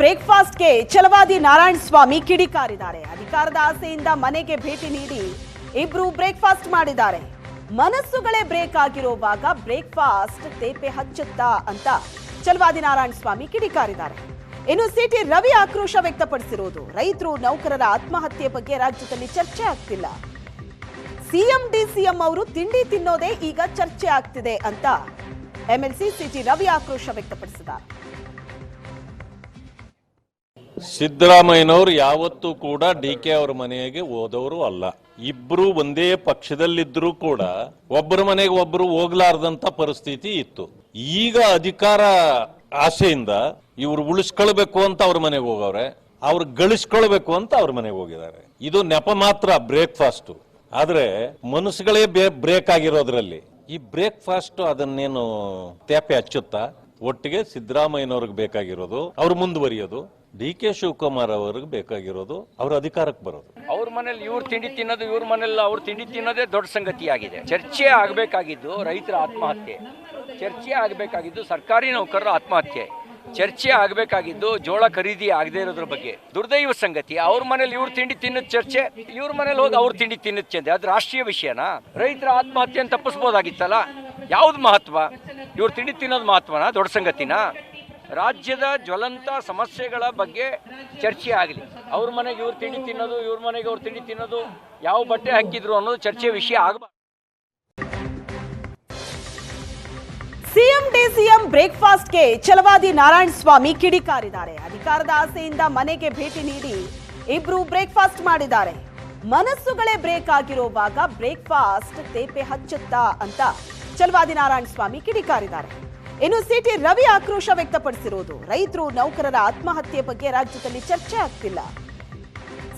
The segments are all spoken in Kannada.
ಬ್ರೇಕ್ಫಾಸ್ಟ್ಗೆ ಚಲವಾದಿ ನಾರಾಯಣ ಸ್ವಾಮಿ ಕಿಡಿಕಾರಿದ್ದಾರೆ. ಅಧಿಕಾರದ ಆಸೆಯಿಂದ ಮನೆಗೆ ಭೇಟಿ ನೀಡಿ ಇಬ್ರು ಬ್ರೇಕ್ಫಾಸ್ಟ್ ಮಾಡಿದ್ದಾರೆ. ಮನಸ್ಸುಗಳೇ ಬ್ರೇಕ್ ಆಗಿರುವಾಗ ಬ್ರೇಕ್ಫಾಸ್ಟ್ ತೇಪೆ ಹಚ್ಚುತ್ತಾ ಅಂತ ಚಲವಾದಿ ನಾರಾಯಣ ಸ್ವಾಮಿ ಕಿಡಿಕಾರಿದ್ದಾರೆ. ಇನ್ನು ಸಿಟಿ ರವಿ ಆಕ್ರೋಶ ವ್ಯಕ್ತಪಡಿಸಿರುವುದು. ರೈತರು ನೌಕರರ ಆತ್ಮಹತ್ಯೆ ಬಗ್ಗೆ ರಾಜ್ಯದಲ್ಲಿ ಚರ್ಚೆ ಆಗ್ತಿಲ್ಲ. ಸಿಎಂ ಡಿಸಿಎಂ ಅವರು ತಿಂಡಿ ತಿನ್ನೋದೇ ಈಗ ಚರ್ಚೆ ಆಗ್ತಿದೆ ಅಂತ ಎಂಎಲ್ಸಿ ಸಿಟಿ ರವಿ ಆಕ್ರೋಶ ವ್ಯಕ್ತಪಡಿಸಿದ್ದಾರೆ. ಸಿದ್ದರಾಮಯ್ಯನವರು ಯಾವತ್ತೂ ಕೂಡ ಡಿ ಕೆ ಅವರ ಮನೆಗೆ ಹೋದವರು ಅಲ್ಲ. ಇಬ್ರು ಒಂದೇ ಪಕ್ಷದಲ್ಲಿದ್ರೂ ಕೂಡ ಒಬ್ಬರ ಮನೆಗೆ ಒಬ್ರು ಹೋಗ್ಲಾರ್ದಂತ ಪರಿಸ್ಥಿತಿ ಇತ್ತು. ಈಗ ಅಧಿಕಾರ ಆಸೆಯಿಂದ ಇವ್ರು ಉಳಿಸ್ಕೊಳ್ಬೇಕು ಅಂತ ಅವ್ರ ಮನೆಗೆ ಹೋಗವ್ರೆ, ಅವ್ರು ಗಳಿಸ್ಕೊಳ್ಬೇಕು ಅಂತ ಅವ್ರ ಮನೆಗೆ ಹೋಗಿದ್ದಾರೆ. ಇದು ನೆಪ ಮಾತ್ರ ಬ್ರೇಕ್ಫಾಸ್ಟ್. ಆದ್ರೆ ಮನಸ್ಸುಗಳೇ ಬ್ರೇಕ್ ಆಗಿರೋದ್ರಲ್ಲಿ. ಈ ಬ್ರೇಕ್ಫಾಸ್ಟ್ ಅದನ್ನೇನು ತೇಪೆ ಹಚ್ಚುತ್ತಾ? ಒಟ್ಟಿಗೆ ಸಿದ್ದರಾಮಯ್ಯನವ್ರಿಗೆ ಬೇಕಾಗಿರೋದು, ಅವ್ರು ಮುಂದುವರಿಯೋದು ಡಿ ಕೆ ಶಿವಕುಮಾರ್ ಅವ್ರಿಗೆ ಬೇಕಾಗಿರೋದು ಅವ್ರ ಅಧಿಕಾರಕ್ಕೆ ಬರೋದು. ಅವ್ರ ಮನೇಲಿ ಇವ್ರು ತಿಂಡಿ ತಿನ್ನೋದು, ಇವ್ರ ಮನೇಲಿ ಅವ್ರು ತಿಂಡಿ ತಿನ್ನೋದೇ ದೊಡ್ಡ ಸಂಗತಿಯಾಗಿದೆ. ಚರ್ಚೆ ಆಗಬೇಕಾಗಿದ್ದು ರೈತರ ಆತ್ಮಹತ್ಯೆ. ಚರ್ಚೆ ಆಗಬೇಕಾಗಿದ್ದು ಸರ್ಕಾರಿ ನೌಕರರ ಆತ್ಮಹತ್ಯೆ. ಚರ್ಚೆ ಆಗಬೇಕಾಗಿದ್ದು ಜೋಳ ಖರೀದಿ ಆಗದೆ ಇರೋದ್ರ ಬಗ್ಗೆ. ದುರ್ದೈವ ಸಂಗತಿ. ಅವ್ರ ಮನೇಲಿ ಇವ್ರು ತಿಂಡಿ ತಿನ್ನೋದು ಚರ್ಚೆ, ಇವ್ರ ಮನೇಲಿ ಹೋಗಿ ಅವ್ರು ತಿಂಡಿ ತಿನ್ನೋದು ಚಂದೆ. ಅದು ರಾಷ್ಟ್ರೀಯ ವಿಷಯನಾ? ರೈತರ ಆತ್ಮಹತ್ಯೆಯನ್ನು ತಪ್ಪಿಸ್ಬೋದಾಗಿತ್ತಲ್ಲ? ಯಾವ್ದು ಮಹತ್ವ? ಇವ್ರು ತಿಂಡಿ ತಿನ್ನೋದು ಮಹತ್ವನಾ? ದೊಡ್ಡ ಸಂಗತಿನಾ? ರಾಜ್ಯದ ಜ್ವಲಂತ ಸಮಸ್ಯೆಗಳ ಬಗ್ಗೆ ಚರ್ಚೆ ಆಗಲಿ. ಅವ್ರ ಮನೆಗೆ ಇವ್ರು ತಿಂಡಿ ತಿನ್ನೋದು, ಇವ್ರ ಮನೆಗೆ ಅವ್ರು ತಿಂಡಿ ತಿನ್ನೋದು, ಯಾವ ಬಟ್ಟೆ ಹಾಕಿದ್ರು ಅನ್ನೋದು ಚರ್ಚೆ ವಿಷಯ ಆಗಬಾರ್ದು. ಸಿಎಂ ಡಿಸಿಎಂ ಬ್ರೇಕ್ಫಾಸ್ಟ್ಗೆ ಚಲವಾದಿ ನಾರಾಯಣ ಸ್ವಾಮಿ ಕಿಡಿಕಾರಿದ್ದಾರೆ. ಅಧಿಕಾರದ ಆಸೆಯಿಂದ ಮನೆಗೆ ಭೇಟಿ ನೀಡಿ ಇಬ್ರು ಬ್ರೇಕ್ಫಾಸ್ಟ್ ಮಾಡಿದ್ದಾರೆ. ಮನಸ್ಸುಗಳೇ ಬ್ರೇಕ್ ಆಗಿರುವಾಗ ಬ್ರೇಕ್ಫಾಸ್ಟ್ ತೇಪೆ ಹಚ್ಚುತ್ತಾ ಅಂತ ಚಲವಾದಿ ನಾರಾಯಣ ಸ್ವಾಮಿ ಕಿಡಿಕಾರಿದ್ದಾರೆ. ಇನ್ನು ಸಿಟಿ ರವಿ ಆಕ್ರೋಶ ವ್ಯಕ್ತಪಡಿಸಿರುವುದು. ರೈತರು ನೌಕರರ ಆತ್ಮಹತ್ಯೆ ಬಗ್ಗೆ ರಾಜ್ಯದಲ್ಲಿ ಚರ್ಚೆ ಆಗ್ತಿಲ್ಲ.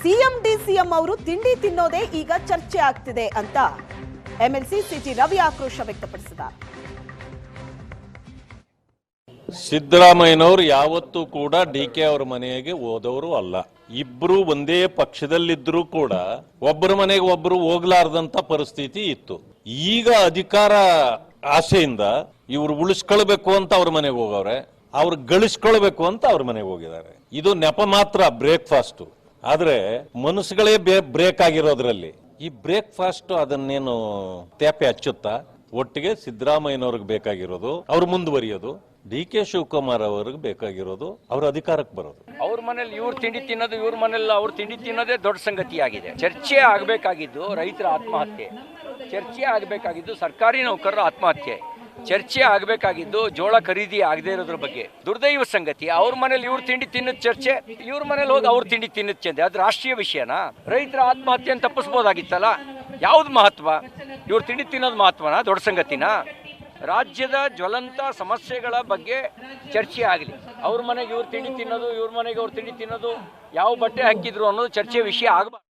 ಸಿಎಂ, ಡಿಸಿಎಂ ಅವರು ತಿಂಡಿ ತಿನ್ನೋದೇ ಈಗ ಚರ್ಚೆ ಆಗ್ತಿದೆ ಅಂತ ಎಂಎಲ್ಸಿ ಸಿಟಿ ರವಿ ಆಕ್ರೋಶ ವ್ಯಕ್ತಪಡಿಸಿದ ಸಿದ್ದರಾಮಯ್ಯನವರು ಯಾವತ್ತೂ ಕೂಡ ಡಿ ಕೆ ಅವರ ಮನೆಗೆ ಹೋದವರು ಅಲ್ಲ. ಇಬ್ರು ಒಂದೇ ಪಕ್ಷದಲ್ಲಿದ್ರೂ ಕೂಡ ಒಬ್ಬರ ಮನೆಗೆ ಒಬ್ರು ಹೋಗ್ಲಾರ್ದಂತ ಪರಿಸ್ಥಿತಿ ಇತ್ತು. ಈಗ ಅಧಿಕಾರ ಆಸೆಯಿಂದ ಇವ್ರು ಉಳಿಸ್ಕೊಳ್ಬೇಕು ಅಂತ ಅವ್ರ ಮನೆಗೆ ಹೋಗವ್ರೆ, ಅವ್ರು ಗಳಿಸ್ಕೊಳ್ಬೇಕು ಅಂತ ಅವ್ರ ಮನೆಗೆ ಹೋಗಿದ್ದಾರೆ. ಇದು ನೆಪ ಮಾತ್ರ ಬ್ರೇಕ್ಫಾಸ್ಟ್. ಆದ್ರೆ ಮನಸ್ಸುಗಳೇ ಬ್ರೇಕ್ ಆಗಿರೋದ್ರಲ್ಲಿ. ಈ ಬ್ರೇಕ್ಫಾಸ್ಟ್ ಅದನ್ನೇನು ತೇಪೆ ಹಚ್ಚುತ್ತಾ? ಒಟ್ಟಿಗೆ ಸಿದ್ದರಾಮಯ್ಯನವ್ರಿಗೆ ಬೇಕಾಗಿರೋದು, ಅವ್ರು ಮುಂದುವರಿಯೋದು ಡಿ ಕೆ ಶಿವಕುಮಾರ್ ಅವ್ರಿಗೆ ಬೇಕಾಗಿರೋದು, ಅವ್ರ ಅಧಿಕಾರಕ್ಕೆ ಬರೋದು. ಅವ್ರ ಮನೇಲಿ ಇವ್ರು ತಿಂಡಿ ತಿನ್ನೋದು, ಇವ್ರ ಮನೇಲಿ ಅವ್ರು ತಿಂಡಿ ತಿನ್ನೋದೇ ದೊಡ್ಡ ಸಂಗತಿಯಾಗಿದೆ. ಚರ್ಚೆ ಆಗಬೇಕಾಗಿದ್ದು ರೈತರ ಆತ್ಮಹತ್ಯೆ. ಚರ್ಚೆ ಆಗಬೇಕಾಗಿದ್ದು ಸರ್ಕಾರಿ ನೌಕರರ ಆತ್ಮಹತ್ಯೆ. ಚರ್ಚೆ ಆಗಬೇಕಾಗಿದ್ದು ಜೋಳ ಖರೀದಿ ಆಗದೆ ಇರೋದ್ರ ಬಗ್ಗೆ. ದುರ್ದೈವ ಸಂಗತಿ. ಅವ್ರ ಮನೇಲಿ ಇವ್ರು ತಿಂಡಿ ತಿನ್ನೋದು ಚರ್ಚೆ, ಇವ್ರ ಮನೇಲಿ ಹೋಗಿ ಅವ್ರು ತಿಂಡಿ ತಿನ್ನೋದು ಚಂದೆ. ಅದು ರಾಷ್ಟ್ರೀಯ ವಿಷಯನಾ? ರೈತರ ಆತ್ಮಹತ್ಯೆಯನ್ನು ತಪ್ಪಿಸ್ಬೋದಾಗಿತ್ತಲ್ಲ? ಯಾವ್ದು ಮಹತ್ವ? ಇವ್ರು ತಿಂಡಿ ತಿನ್ನೋದು ಮಹತ್ವನಾ? ದೊಡ್ಡ ಸಂಗತಿನಾ? ರಾಜ್ಯದ ಜ್ವಲಂತ ಸಮಸ್ಯೆಗಳ ಬಗ್ಗೆ ಚರ್ಚೆ ಆಗಲಿ. ಅವ್ರ ಮನೆಗೆ ಇವ್ರು ತಿಂಡಿ ತಿನ್ನೋದು, ಇವ್ರ ಮನೆಗೆ ಅವ್ರು ತಿಂಡಿ ತಿನ್ನೋದು, ಯಾವ ಬಟ್ಟೆ ಹಾಕಿದ್ರು ಅನ್ನೋದು ಚರ್ಚೆ ವಿಷಯ ಆಗಬಾರ್ದು.